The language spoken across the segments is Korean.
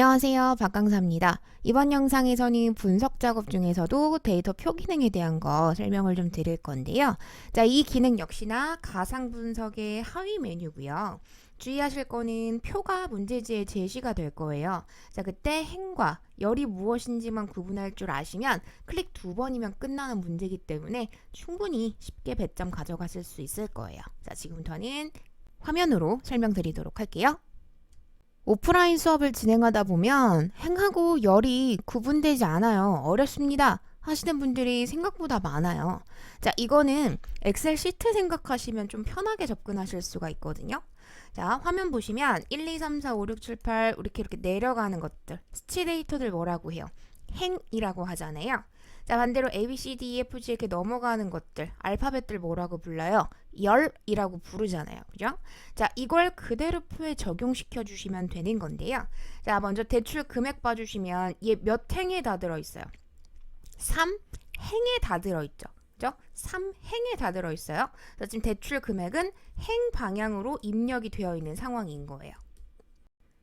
안녕하세요. 박강사입니다. 이번 영상에서는 분석 작업 중에서도 데이터 표 기능에 대한 거 설명을 좀 드릴 건데요. 자, 이 기능 역시나 가상 분석의 하위 메뉴고요. 주의하실 거는 표가 문제지에 제시가 될 거예요. 자, 그때 행과 열이 무엇인지만 구분할 줄 아시면 클릭 두 번이면 끝나는 문제이기 때문에 충분히 쉽게 배점 가져가실 수 있을 거예요. 자, 지금부터는 화면으로 설명드리도록 할게요. 오프라인 수업을 진행하다 보면 행하고 열이 구분되지 않아요. 어렵습니다. 하시는 분들이 생각보다 많아요. 자, 이거는 엑셀 시트 생각하시면 좀 편하게 접근하실 수가 있거든요. 자, 화면 보시면 1, 2, 3, 4, 5, 6, 7, 8 이렇게 이렇게 내려가는 것들. 스치 데이터들 뭐라고 해요? 행이라고 하잖아요. 자, 반대로 A, B, C, D, E, F, G 이렇게 넘어가는 것들, 알파벳들 뭐라고 불러요? 열이라고 부르잖아요. 그죠? 자, 이걸 그대로 표에 적용시켜 주시면 되는 건데요. 자, 먼저 대출 금액 봐주시면 얘 몇 행에 다 들어있어요? 3행에 다 들어있죠. 그죠? 3행에 다 들어있어요. 지금 대출 금액은 행 방향으로 입력이 되어 있는 상황인 거예요.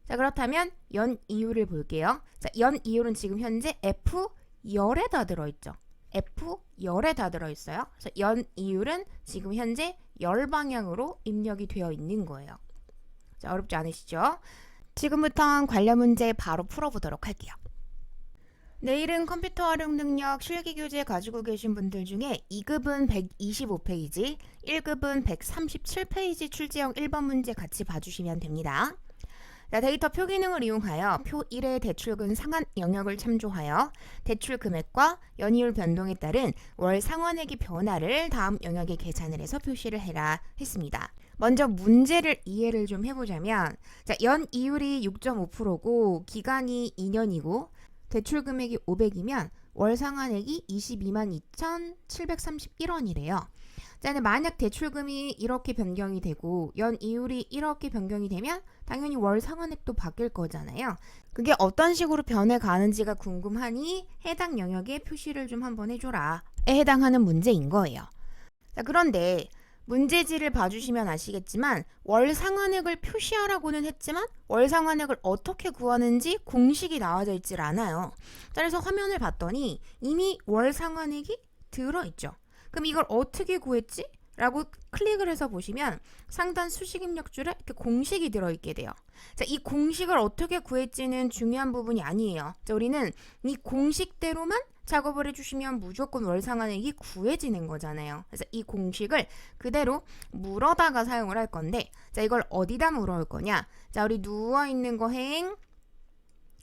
자, 그렇다면 연 이율을 볼게요. 자, 연 이율은 지금 현재 F 열에 다 들어있죠. F 열에 다 들어있어요. 그래서 연 이율은 지금 현재 열 방향으로 입력이 되어 있는 거예요. 자, 어렵지 않으시죠? 지금부터 관련 문제 바로 풀어보도록 할게요. 내일은 컴퓨터 활용 능력 실기 교재 가지고 계신 분들 중에 2급은 125페이지, 1급은 137페이지 출제형 1번 문제 같이 봐주시면 됩니다. 자, 데이터 표 기능을 이용하여 표 1의 대출금 상한 영역을 참조하여 대출 금액과 연이율 변동에 따른 월 상환액의 변화를 다음 영역에 계산을 해서 표시를 해라 했습니다. 먼저 문제를 이해를 좀 해보자면 자, 연 이율이 6.5%고 기간이 2년이고 대출 금액이 500이면 월 상환액이 22만 2,731원이래요. 자, 만약 대출금이 이렇게 변경이 되고 연 이율이 이렇게 변경이 되면 당연히 월 상환액도 바뀔 거잖아요. 그게 어떤 식으로 변해 가는지가 궁금하니 해당 영역에 표시를 좀 한번 해줘라 에 해당하는 문제인 거예요. 자, 그런데 문제지를 봐주시면 아시겠지만 월 상환액을 표시하라고는 했지만 월 상환액을 어떻게 구하는지 공식이 나와져 있질 않아요. 자, 그래서 화면을 봤더니 이미 월 상환액이 들어있죠. 그럼 이걸 어떻게 구했지? 라고 클릭을 해서 보시면 상단 수식 입력 줄에 이렇게 공식이 들어있게 돼요. 자, 이 공식을 어떻게 구했지는 중요한 부분이 아니에요. 자, 우리는 이 공식대로만 작업을 해주시면 무조건 월상환액이 구해지는 거잖아요. 그래서 이 공식을 그대로 물어다가 사용을 할 건데, 자, 이걸 어디다 물어올 거냐? 자, 우리 누워있는 거 행,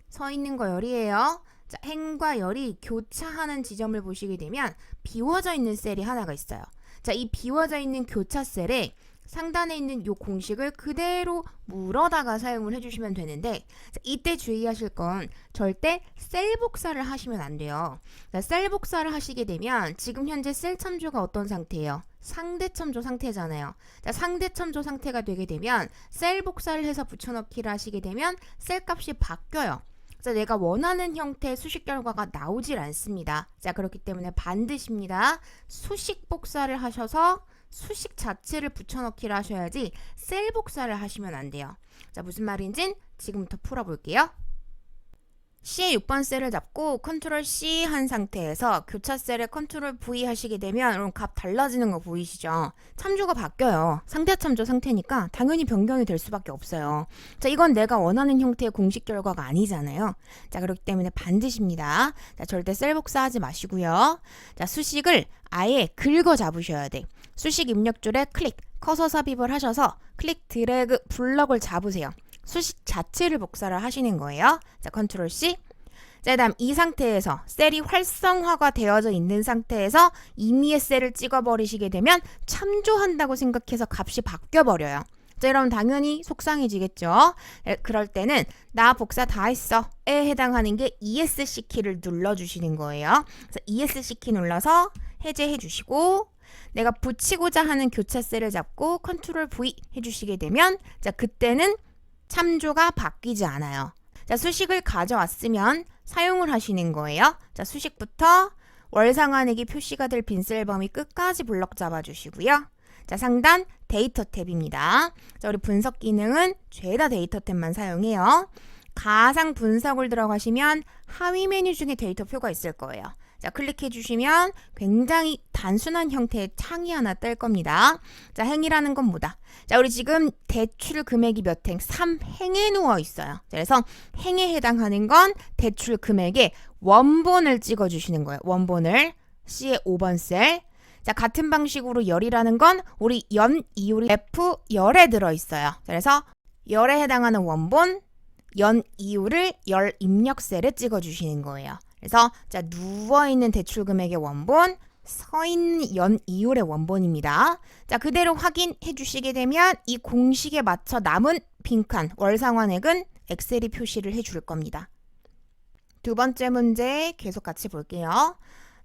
서 있는 거 열이에요. 자, 행과 열이 교차하는 지점을 보시게 되면 비워져 있는 셀이 하나가 있어요. 자, 이 비워져 있는 교차 셀에 상단에 있는 이 공식을 그대로 물어다가 사용을 해주시면 되는데 자, 이때 주의하실 건 절대 셀 복사를 하시면 안 돼요. 자, 셀 복사를 하시게 되면 지금 현재 셀 참조가 어떤 상태예요? 상대 첨조 상태잖아요. 자, 상대 첨조 상태가 되게 되면 셀 복사를 해서 붙여넣기를 하시게 되면 셀 값이 바뀌어요. 자, 내가 원하는 형태의 수식 결과가 나오질 않습니다. 자, 그렇기 때문에 반드시입니다. 수식 복사를 하셔서 수식 자체를 붙여넣기를 하셔야지 셀 복사를 하시면 안 돼요. 자, 무슨 말인진 지금부터 풀어볼게요. C의 6번 셀을 잡고 컨트롤 C 한 상태에서 교차 셀에 컨트롤 V 하시게 되면 여러분 값 달라지는 거 보이시죠? 참조가 바뀌어요. 상대 참조 상태니까 당연히 변경이 될 수밖에 없어요. 자, 이건 내가 원하는 형태의 공식 결과가 아니잖아요. 자, 그렇기 때문에 반드시입니다. 자, 절대 셀 복사하지 마시고요. 자, 수식을 아예 긁어 잡으셔야 돼. 수식 입력줄에 클릭, 커서 삽입을 하셔서 클릭 드래그 블럭을 잡으세요. 수식 자체를 복사를 하시는 거예요. 자, 컨트롤 C. 자, 그다음 이 상태에서 셀이 활성화가 되어져 있는 상태에서 임의의 셀을 찍어 버리시게 되면 참조한다고 생각해서 값이 바뀌어 버려요. 자, 이러면 당연히 속상해지겠죠. 에, 그럴 때는 나 복사 다 했어에 해당하는 게 ESC 키를 눌러 주시는 거예요. 그래서 ESC 키 눌러서 해제해 주시고 내가 붙이고자 하는 교차 셀을 잡고 컨트롤 V 해 주시게 되면 자, 그때는 참조가 바뀌지 않아요. 자, 수식을 가져왔으면 사용을 하시는 거예요. 자, 수식부터 월상환액이 표시가 될 빈셀 범위 끝까지 블럭 잡아주시고요. 자, 상단 데이터 탭입니다. 자, 우리 분석 기능은 죄다 데이터 탭만 사용해요. 가상 분석을 들어가시면 하위 메뉴 중에 데이터표가 있을 거예요. 자, 클릭해 주시면 굉장히 단순한 형태의 창이 하나 뜰 겁니다. 자, 행이라는 건 뭐다? 자, 우리 지금 대출 금액이 몇 행? 3행에 누워 있어요. 자, 그래서 행에 해당하는 건 대출 금액의 원본을 찍어 주시는 거예요. 원본을 C의 5번 셀. 자, 같은 방식으로 열이라는 건 우리 연 이율이 F 열에 들어 있어요. 자, 그래서 열에 해당하는 원본 연 이율을 열 입력 셀에 찍어 주시는 거예요. 그래서 자, 누워 있는 대출 금액의 원본 서 있는 연 이율의 원본입니다. 자, 그대로 확인해 주시게 되면 이 공식에 맞춰 남은 빈칸 월 상환액은 엑셀이 표시를 해 줄 겁니다. 두 번째 문제 계속 같이 볼게요.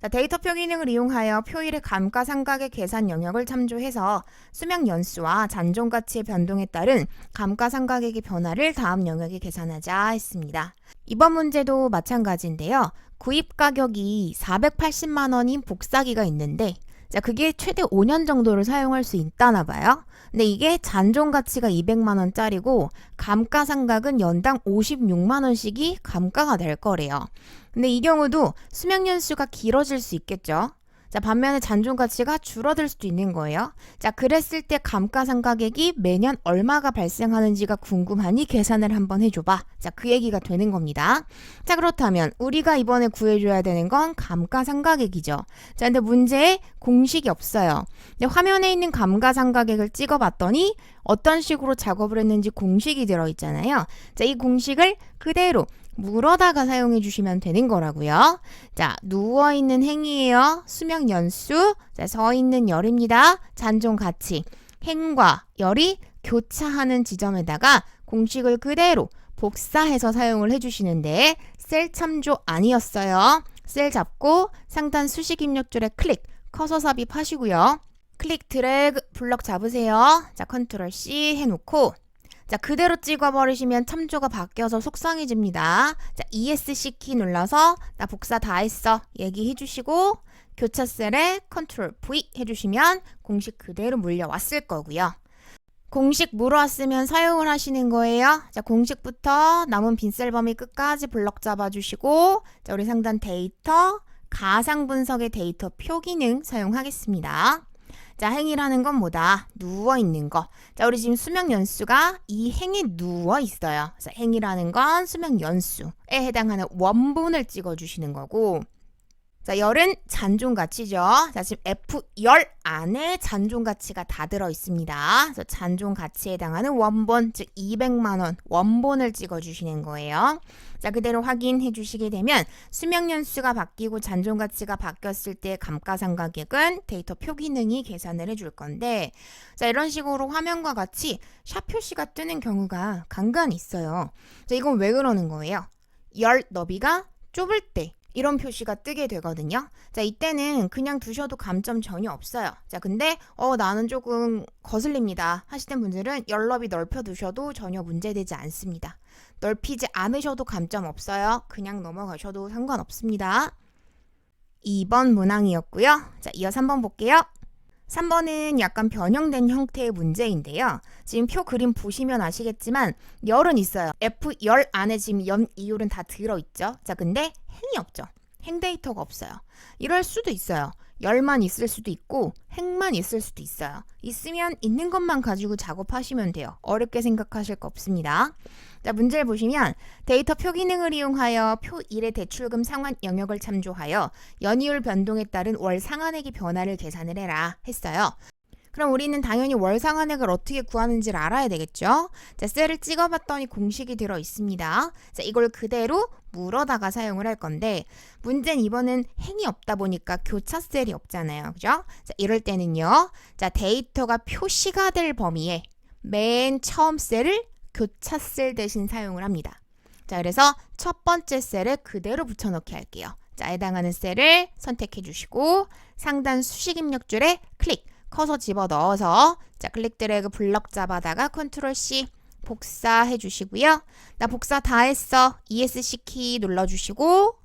자, 데이터 표 기능을 이용하여 표일의 감가상각의 계산 영역을 참조해서 수명 연수와 잔존 가치의 변동에 따른 감가상각액의 변화를 다음 영역에 계산하자 했습니다. 이번 문제도 마찬가지인데요. 구입 가격이 480만 원인 복사기가 있는데 자, 그게 최대 5년 정도를 사용할 수 있다나 봐요. 근데 이게 잔존 가치가 200만 원짜리고 감가상각은 연당 56만 원씩이 감가가 될 거래요. 근데 이 경우도 수명 연수가 길어질 수 있겠죠. 자, 반면에 잔존 가치가 줄어들 수도 있는 거예요. 자, 그랬을 때 감가상각액이 매년 얼마가 발생하는지가 궁금하니 계산을 한번 해줘봐. 자, 그 얘기가 되는 겁니다. 자, 그렇다면 우리가 이번에 구해줘야 되는 건 감가상각액이죠. 자, 근데 문제에 공식이 없어요. 근데 화면에 있는 감가상각액을 찍어봤더니 어떤 식으로 작업을 했는지 공식이 들어있잖아요. 자, 이 공식을 그대로 물어다가 사용해 주시면 되는 거라고요. 자, 누워 있는 행이에요. 수명 연수. 자, 서 있는 열입니다. 잔존 가치. 행과 열이 교차하는 지점에다가 공식을 그대로 복사해서 사용을 해 주시는데 셀 참조 아니었어요. 셀 잡고 상단 수식 입력줄에 클릭, 커서 삽입하시고요. 클릭 드래그 블럭 잡으세요. 자, 컨트롤 C 해 놓고 자, 그대로 찍어버리시면 참조가 바뀌어서 속상해집니다. 자, ESC 키 눌러서 나 복사 다 했어. 얘기해 주시고 교차 셀에 컨트롤 V 해주시면 공식 그대로 물려왔을 거고요. 공식 물어왔으면 사용을 하시는 거예요. 자, 공식부터 남은 빈셀 범위 끝까지 블럭 잡아주시고 자, 우리 상단 데이터 가상 분석의 데이터 표 기능 사용하겠습니다. 자, 행이라는 건 뭐다? 누워 있는 거. 자, 우리 지금 수명 연수가 이 행에 누워 있어요. 그래서 행이라는 건 수명 연수에 해당하는 원본을 찍어 주시는 거고. 자, 열은 잔존 가치죠. 자, 지금 F 열 안에 잔존 가치가 다 들어 있습니다. 그래서 잔존 가치에 해당하는 원본, 즉 200만 원 원본을 찍어 주시는 거예요. 자, 그대로 확인해 주시게 되면 수명 연수가 바뀌고 잔존 가치가 바뀌었을 때 감가상각액은 데이터 표 기능이 계산을 해 줄 건데, 자, 이런 식으로 화면과 같이 샵 표시가 뜨는 경우가 간간히 있어요. 자, 이건 왜 그러는 거예요? 열 너비가 좁을 때 이런 표시가 뜨게 되거든요. 자, 이때는 그냥 두셔도 감점 전혀 없어요. 자, 근데 어 나는 조금 거슬립니다. 하시는 분들은 열너비 넓혀 두셔도 전혀 문제되지 않습니다. 넓히지 않으셔도 감점 없어요. 그냥 넘어가셔도 상관없습니다. 2번 문항이었고요. 자, 이어서 3번 볼게요. 3번은 약간 변형된 형태의 문제인데요. 지금 표 그림 보시면 아시겠지만 열은 있어요. F 열 안에 지금 연 이율은 다 들어있죠. 자, 근데 행이 없죠. 행 데이터가 없어요. 이럴 수도 있어요. 열만 있을 수도 있고 행만 있을 수도 있어요. 있으면 있는 것만 가지고 작업하시면 돼요. 어렵게 생각하실 거 없습니다. 자, 문제를 보시면 데이터 표 기능을 이용하여 표 1의 대출금 상환 영역을 참조하여 연이율 변동에 따른 월 상환액의 변화를 계산을 해라 했어요. 그럼 우리는 당연히 월 상환액을 어떻게 구하는지를 알아야 되겠죠? 자, 셀을 찍어봤더니 공식이 들어 있습니다. 자, 이걸 그대로 물어다가 사용을 할 건데 문제는 이번엔 행이 없다 보니까 교차 셀이 없잖아요. 그죠? 자, 이럴 때는요. 자, 데이터가 표시가 될 범위에 맨 처음 셀을 교차 셀 대신 사용을 합니다. 자, 그래서 첫 번째 셀에 그대로 붙여넣기 할게요. 자, 해당하는 셀을 선택해 주시고 상단 수식 입력줄에 클릭, 커서 집어 넣어서 자, 클릭 드래그 블럭 잡아다가 컨트롤 C 복사해 주시고요. 나 복사 다 했어. ESC 키 눌러 주시고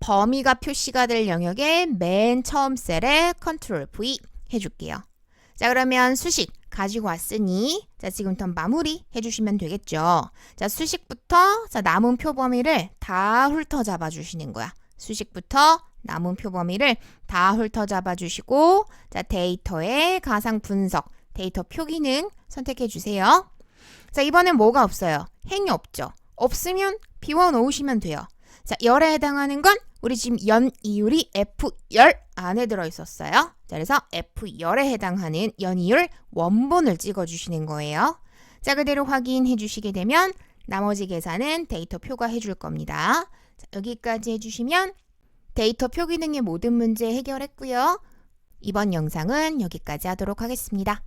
범위가 표시가 될 영역의 맨 처음 셀에 컨트롤 V 해 줄게요. 자, 그러면 수식 가지고 왔으니 자 지금부터 마무리 해주시면 되겠죠. 자 수식부터 자 남은 표 범위를 다 훑어 잡아 주시는 거야. 수식부터 남은 표 범위를 다 훑어 잡아 주시고 자 데이터의 가상 분석 데이터 표 기능 선택해 주세요. 자 이번엔 뭐가 없어요? 행이 없죠. 없으면 비워 놓으시면 돼요. 자 열에 해당하는 건 우리 지금 연 이율이 F10 안에 들어 있었어요. 자, 그래서 F10에 해당하는 연이율 원본을 찍어 주시는 거예요. 자, 그대로 확인해 주시게 되면 나머지 계산은 데이터 표가 해줄 겁니다. 자, 여기까지 해주시면 데이터 표 기능의 모든 문제 해결했고요. 이번 영상은 여기까지 하도록 하겠습니다.